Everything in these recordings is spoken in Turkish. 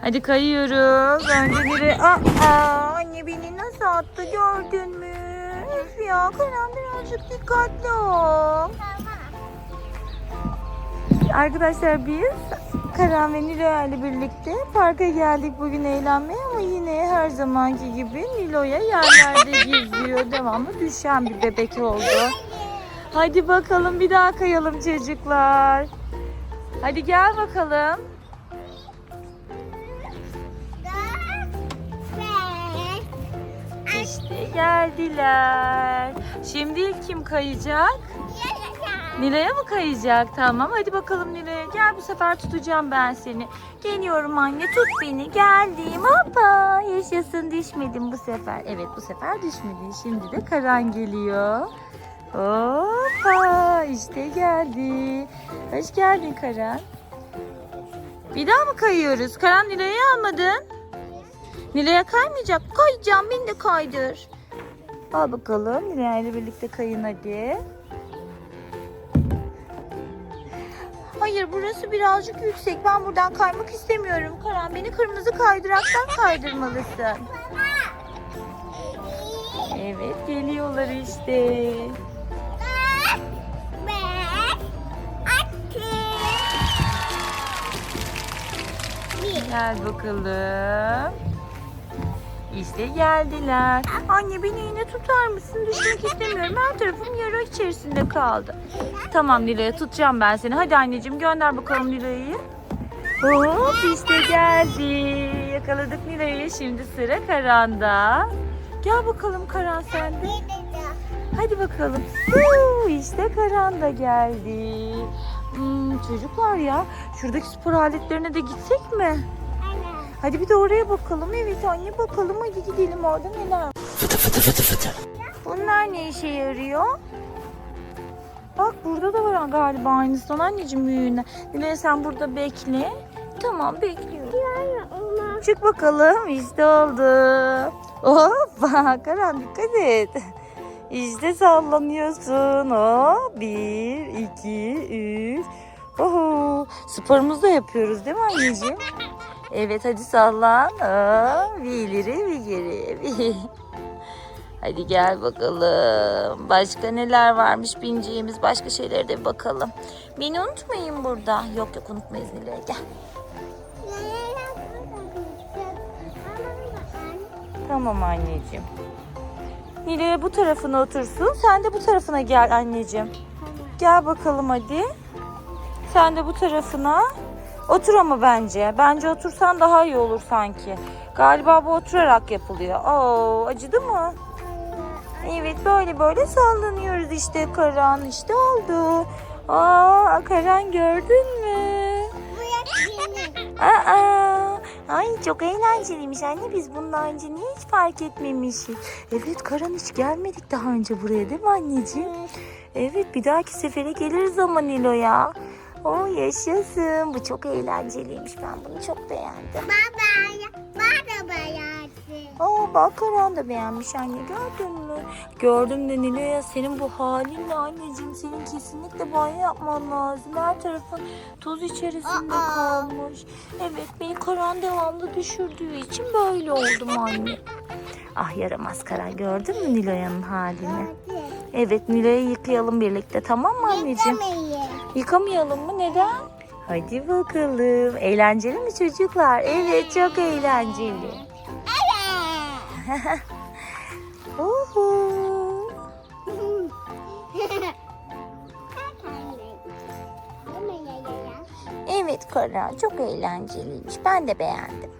Hadi kayıyoruz. Önce biri... Aa, anne beni nasıl attı gördün mü? Üf ya Karan birazcık dikkatli ol. Arkadaşlar biz Karan ve Nilo'ya ile birlikte parka geldik bugün eğlenmeye ama yine her zamanki gibi Nilo'ya yerlerde geziyor. Devamlı düşen bir bebek oldu. Hadi bakalım bir daha kayalım çocuklar. Hadi gel bakalım. İşte geldiler. Şimdi ilk kim kayacak? Nilay'a mı kayacak? Tamam hadi bakalım Nilay'a. Gel bu sefer tutacağım ben seni. Geliyorum anne tut beni. Geldim hoppa. Yaşasın düşmedim bu sefer. Evet bu sefer düşmedin. Şimdi de Karan geliyor. Hoppa işte geldi. Hoş geldin Karan. Bir daha mı kayıyoruz? Karan Nilay'ı almadın. Nilay'a kaymayacak. Kayacağım beni de kaydır. Al bakalım Nilay ile birlikte kayın hadi. Hayır burası birazcık yüksek. Ben buradan kaymak istemiyorum. Karan beni kırmızı kaydıraktan kaydırmalısın. Evet geliyorlar işte. Gel bakalım. İşte geldiler. Anne beni yine tutar mısın? Düşmek istemiyorum. Her tarafım yara içerisinde kaldı. Tamam Nilay'a tutacağım ben seni. Hadi anneciğim gönder bakalım Nilay'ı. Hop işte geldi. Yakaladık Nilay'ı. Şimdi sıra Karan'da. Gel bakalım Karan sen de. Hadi bakalım. Huu, işte Karan da geldi. Hmm, çocuklar ya şuradaki spor aletlerine de gitsek mi? Hadi bir de oraya bakalım. Evet anne bakalım hadi gidelim orada neler var. Fıtı fıtı fıtı fıtı. Bunlar ne işe yarıyor? Bak burada da var galiba aynısından anneciğim büyüğüne. Nilay sen burada bekle. Tamam bekliyorum. Çık bakalım işte oldu. Hoppa Karan dikkat et. İşte sallanıyorsun. Hop. Bir, iki, üç. Oho. Sporumuzu da yapıyoruz değil mi anneciğim? Evet hadi sallan. Bir ileri bir geri. Bir. Hadi gel bakalım. Başka neler varmış bineceğimiz başka şeylere de bir bakalım. Beni unutmayın burada. Yok yok unutmayız Nilay gel. Tamam anneciğim. Nilay bu tarafına otursun. Sen de bu tarafına gel anneciğim. Gel bakalım hadi. Sen de bu tarafına. Otur ama bence. Bence otursan daha iyi olur sanki. Galiba bu oturarak yapılıyor. Oo, acıdı mı? Evet böyle böyle sallanıyoruz işte Karan. işte oldu. Aa Karan gördün mü? Aa, ay çok eğlenceliymiş anne. Biz bundan önce niye hiç fark etmemişiz? Evet Karan hiç gelmedik daha önce buraya değil mi anneciğim? Evet bir dahaki sefere geliriz ama Nilo'ya. O yaşasın. Bu çok eğlenceliymiş. Ben bunu çok beğendim. Aa bak Karan da beğenmiş anne gördün mü? Gördüm de Nilo'ya senin bu halinle anneciğim senin kesinlikle banyo yapman lazım. Her tarafın toz içerisinde kalmış. Evet beni Karan devamlı düşürdüğü için böyle oldum anne. Ah yaramaz Karan gördün mü Nilo'yanın halini? Evet Nilo'yu yıkayalım birlikte tamam mı anneciğim? Yıkamayalım mı? Neden? Hadi bakalım. Eğlenceli mi çocuklar? Evet çok eğlenceli. Uhu. Evet Karan çok eğlenceliymiş. Ben de beğendim.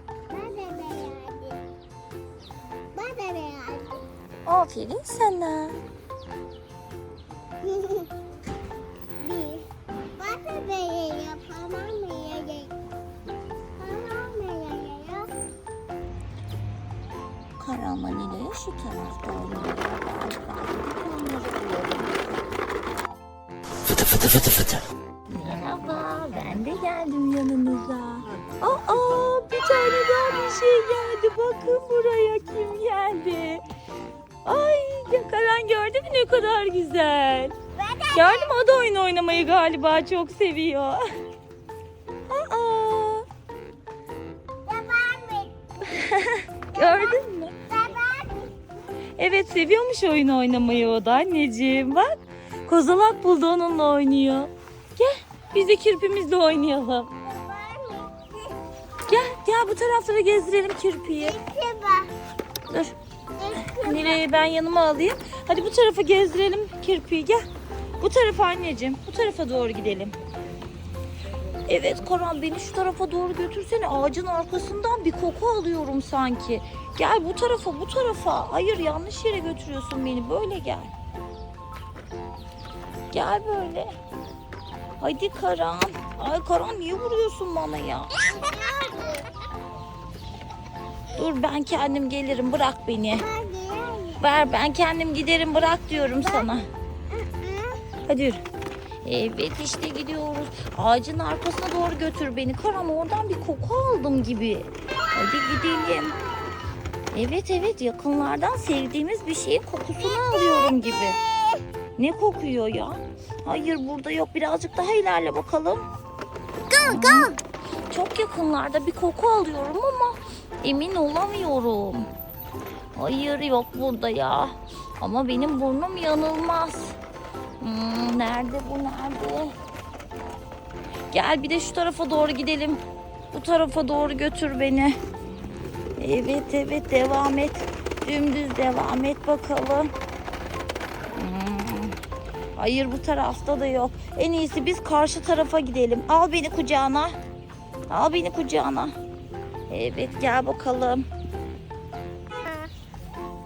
Aferin sana. Karaman ile şu tarafta oynuyorlar galiba. Gidip onları bulalım. Fıtı fıtı fıtı fıtı. Merhaba, ben de geldim yanınıza. Aa, bir tane daha bir şey geldi. Bakın buraya kim geldi. Ay, Karan gördü mü ne kadar güzel. Gördüm o da oyun oynamayı galiba çok seviyor. Aa, gördün mü? Evet seviyormuş oyun oynamayı o da anneciğim bak. Kozalak buldu onunla oynuyor. Gel biz de kirpimizle oynayalım. Gel gel bu taraflara gezdirelim kirpiyi. Dur. Nilay'ı ben yanıma alayım. Hadi bu tarafa gezdirelim kirpiyi gel. Bu tarafa anneciğim. Bu tarafa doğru gidelim. Evet Koran beni şu tarafa doğru götürsene. Ağacın arkasından bir koku alıyorum sanki. Gel bu tarafa bu tarafa. Hayır yanlış yere götürüyorsun beni. Böyle gel. Gel böyle. Hadi Karan. Ay Karan niye vuruyorsun bana ya? Dur ben kendim gelirim bırak beni. Ver ben kendim giderim bırak diyorum sana. Hadi yürü. Evet işte gidiyoruz. Ağacın arkasına doğru götür beni. Karan oradan bir koku aldım gibi. Hadi gidelim. Evet evet yakınlardan sevdiğimiz bir şeyin kokusunu alıyorum gibi. Ne kokuyor ya? Hayır burada yok. Birazcık daha ilerle bakalım. Go go. Çok yakınlarda bir koku alıyorum ama emin olamıyorum. Hayır yok burada ya. Ama benim burnum yanılmaz. Hmm, nerede bu nerede? Gel bir de şu tarafa doğru gidelim. Bu tarafa doğru götür beni. Evet evet devam et. Dümdüz devam et bakalım. Hmm, Hayır bu tarafta da yok. En iyisi biz karşı tarafa gidelim. Al beni kucağına. Al beni kucağına. Evet gel bakalım.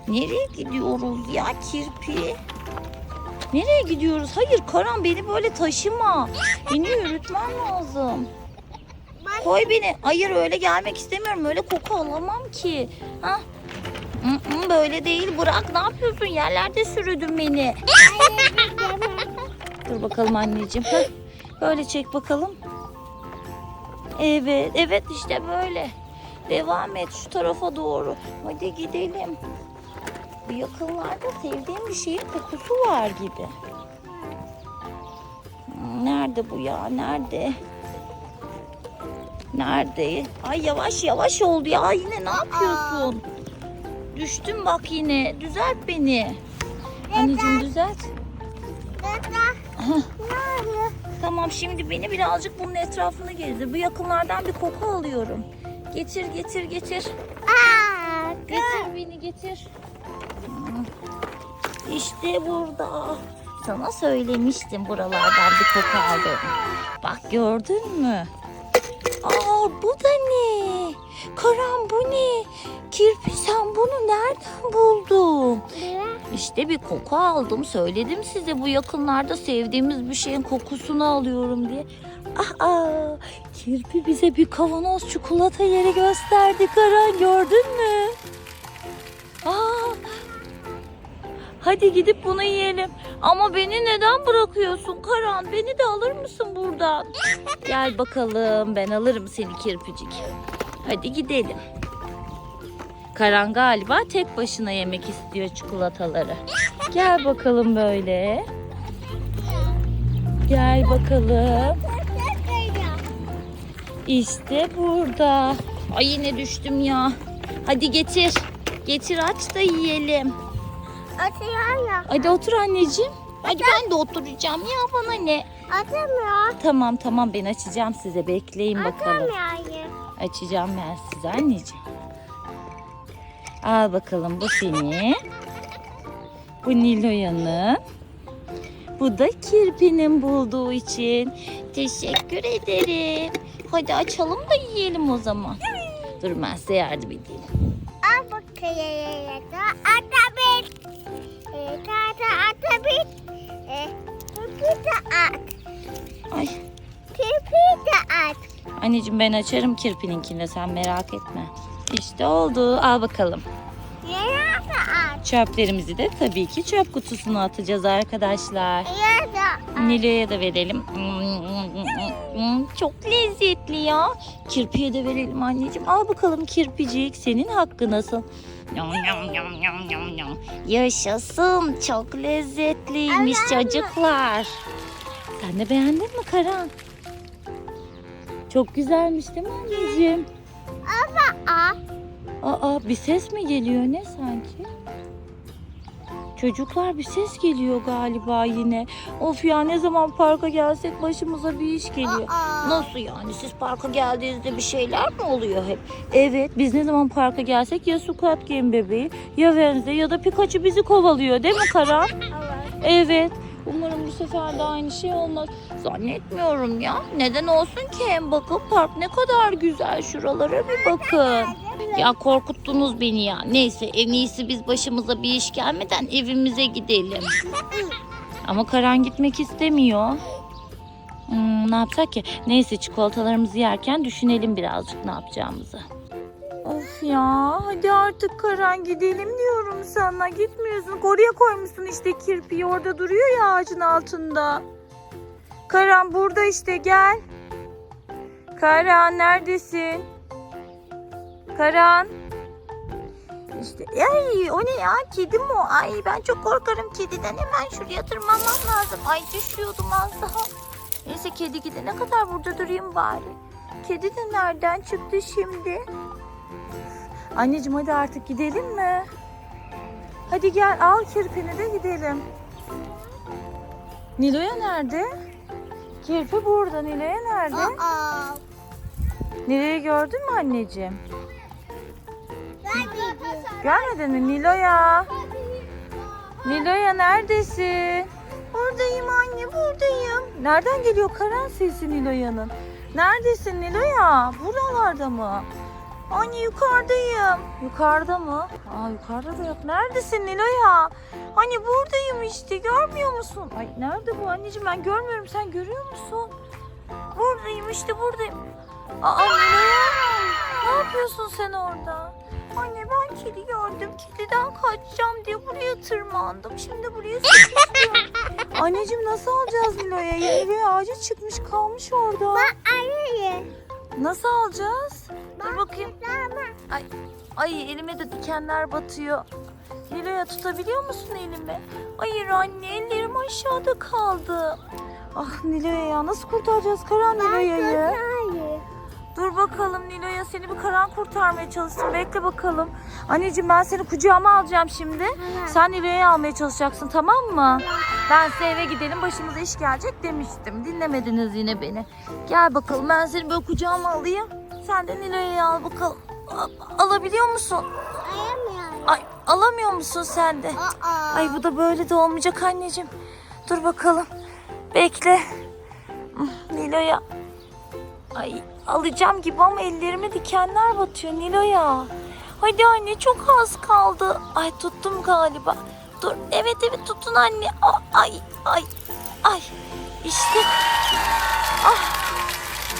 Nereye gidiyoruz ya kirpi? Nereye gidiyoruz? Hayır Karan beni böyle taşıma. Beni yürütmen lazım. Koy beni. Hayır öyle gelmek istemiyorum. Öyle koku alamam ki. Ha? Böyle değil. Bırak ne yapıyorsun? Yerlerde sürüdün beni. Dur bakalım anneciğim. Heh, Böyle çek bakalım. Evet, evet işte böyle. Devam et şu tarafa doğru. Hadi gidelim. Bu yakınlarda sevdiğim bir şeyin kokusu var gibi. Nerede bu ya? Nerede? Nerede? Ay yavaş yavaş oldu ya. Yine ne yapıyorsun? Düştüm bak yine. Düzelt beni. Anneciğim düzelt. Tamam şimdi beni birazcık bunun etrafını gezdir. Bu yakınlardan bir koku alıyorum. Getir getir getir. Getir. İşte burada. Sana söylemiştim buralardan bir koku aldım. Bak gördün mü? Aa bu da ne? Karan bu ne? Kirpi sen bunu nereden buldun? İşte bir koku aldım. Söyledim size bu yakınlarda sevdiğimiz bir şeyin kokusunu alıyorum diye. Aa, kirpi bize bir kavanoz çikolata yeri gösterdi Karan gördün mü? Hadi gidip bunu yiyelim. Ama beni neden bırakıyorsun Karan? Beni de alır mısın buradan? Gel bakalım ben alırım seni kirpicik. Hadi gidelim. Karan galiba tek başına yemek istiyor çikolataları. Gel bakalım böyle. Gel bakalım. İşte burada. Ay yine düştüm ya. Hadi getir. Getir aç da yiyelim. Hadi otur anneciğim. Hadi ben de oturacağım ya bana ne? Atamıyor. Tamam tamam ben açacağım size bekleyin bakalım. Atamıyor. Açacağım ben size anneciğim. Al bakalım bu senin. Bu Niloya'nın. Bu da Kirpi'nin bulduğu için. Teşekkür ederim. Hadi açalım da yiyelim o zaman. Dur ben size yardım edeyim. Al bakayım. Atabit. Tata atabit. Pipi de at. Ay Pipi de at. anneciğim ben açarım Kirpi'ninkini de sen merak etme. İşte oldu. Al bakalım. Yere de at. Çöplerimizi de tabii ki çöp kutusuna atacağız arkadaşlar. Yere de at. Nilo'ya da verelim. Çok lezzetli ya. Kirpiye de verelim anneciğim. Al bakalım kirpicik. Senin hakkı nasıl? Yum, yum, yum, yum, yum, yum. Yaşasın. Çok lezzetliymiş çocuklar. Sen de beğendin mi Karan? Çok güzelmiş değil mi anneciğim? Ama a. Aa bir ses mi geliyor ne sanki? Çocuklar bir ses geliyor galiba yine. Of ya ne zaman parka gelsek başımıza bir iş geliyor. Aa. Nasıl yani siz parka geldiğinizde bir şeyler mi oluyor hep? Evet biz ne zaman parka gelsek ya Squid Game bebeği ya Wednesday ya da Pikachu bizi kovalıyor değil mi Karan? Evet. Umarım bu sefer de aynı şey olmaz. Zannetmiyorum ya. Neden olsun ki bakın park ne kadar güzel. Şuralara bir bakın. Ya korkuttunuz beni ya. Neyse en iyisi biz başımıza bir iş gelmeden evimize gidelim. Ama Karan gitmek istemiyor. Hmm, ne yapsak ki? Neyse çikolatalarımızı yerken düşünelim birazcık ne yapacağımızı. Of ya hadi artık Karan gidelim diyorum sana. Gitmiyorsun. Oraya koymuşsun işte kirpiyi orada duruyor ya ağacın altında. Karan burada işte gel. Karan neredesin? Karan. İşte ay o ne ya kedi mi o? Ay ben çok korkarım kediden hemen şuraya tırmanmam lazım. Ay düşüyordum az daha. Neyse kedi gidene kadar burada durayım bari. Kedi de nereden çıktı şimdi? Anneciğim hadi artık gidelim mi? Hadi gel al kirpini de gidelim. Nilo'ya nerede? Kirpi burada. Nilo'ya nerede? Nilo'yu gördün mü anneciğim? Görmedin mi Nilo'ya? Nilo'ya neredesin? Buradayım anne buradayım. Nereden geliyor Karan sesi Nilo'ya'nın? Neredesin Nilo'ya? Buralarda mı? Anne yukarıdayım. Yukarıda mı? Aa yukarıda da yok. Neredesin Nilo'ya? Anne buradayım işte görmüyor musun? Ay nerede bu anneciğim ben görmüyorum sen görüyor musun? Buradayım işte buradayım. Aa Nilo'ya ne yapıyorsun sen orada? Anne ben kedi gördüm. Kediden kaçacağım diye buraya tırmandım. Şimdi buraya sıkıştım. Anneciğim nasıl alacağız Nilo'ya? Nilo'ya ağaca çıkmış kalmış orada. Anne. Nasıl alacağız? Dur bakayım. Ama. Ay elime de dikenler batıyor. Nilo'ya tutabiliyor musun elimi? Hayır anne ellerim aşağıda kaldı. Ah Nilo'ya ya nasıl kurtaracağız Karan Nilo'ya'yı? Dur bakalım Nilo'ya seni bir Karan kurtarmaya çalışsın. Bekle bakalım. Anneciğim ben seni kucağıma alacağım şimdi. Sen Nilo'yu almaya çalışacaksın tamam mı? Ben size eve gidelim başımıza iş gelecek demiştim. Dinlemediniz yine beni. Gel bakalım ben seni böyle kucağıma alayım. Sen de Nilo'yu al bakalım. Alabiliyor musun? Ayamıyorum. Ay alamıyor musun sen de? Aa. Ay bu da böyle de olmayacak anneciğim. Dur bakalım. Bekle. Nilo'ya. Ay alacağım gibi ama ellerime dikenler batıyor Nilo'ya. Hadi anne çok az kaldı. Ay tuttum galiba. Dur evet evet tutun anne. Aa, Ay ay ay. İşte. Ah.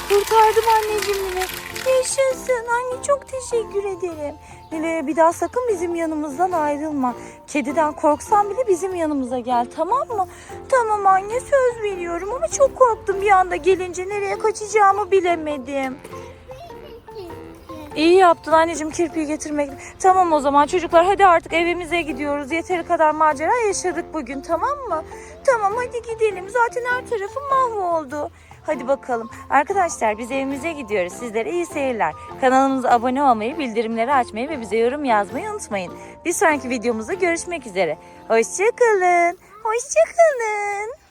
Kurtardım anneciğim yine. Yaşasın anne çok teşekkür ederim. Nilo'ya bir daha sakın bizim yanımızdan ayrılma. Kediden korksan bile bizim yanımıza gel tamam mı? Tamam anne söz veriyorum ama çok korktum bir anda gelince nereye kaçacağımı bilemedim. İyi yaptın anneciğim kirpiyi getirmek. Tamam o zaman çocuklar hadi artık evimize gidiyoruz. Yeteri kadar macera yaşadık bugün tamam mı? Tamam hadi gidelim. Zaten her tarafım mahvoldu. Hadi bakalım. Arkadaşlar biz evimize gidiyoruz. Sizlere iyi seyirler. Kanalımıza abone olmayı, bildirimleri açmayı ve bize yorum yazmayı unutmayın. Bir sonraki videomuzda görüşmek üzere. Hoşçakalın. Hoşçakalın.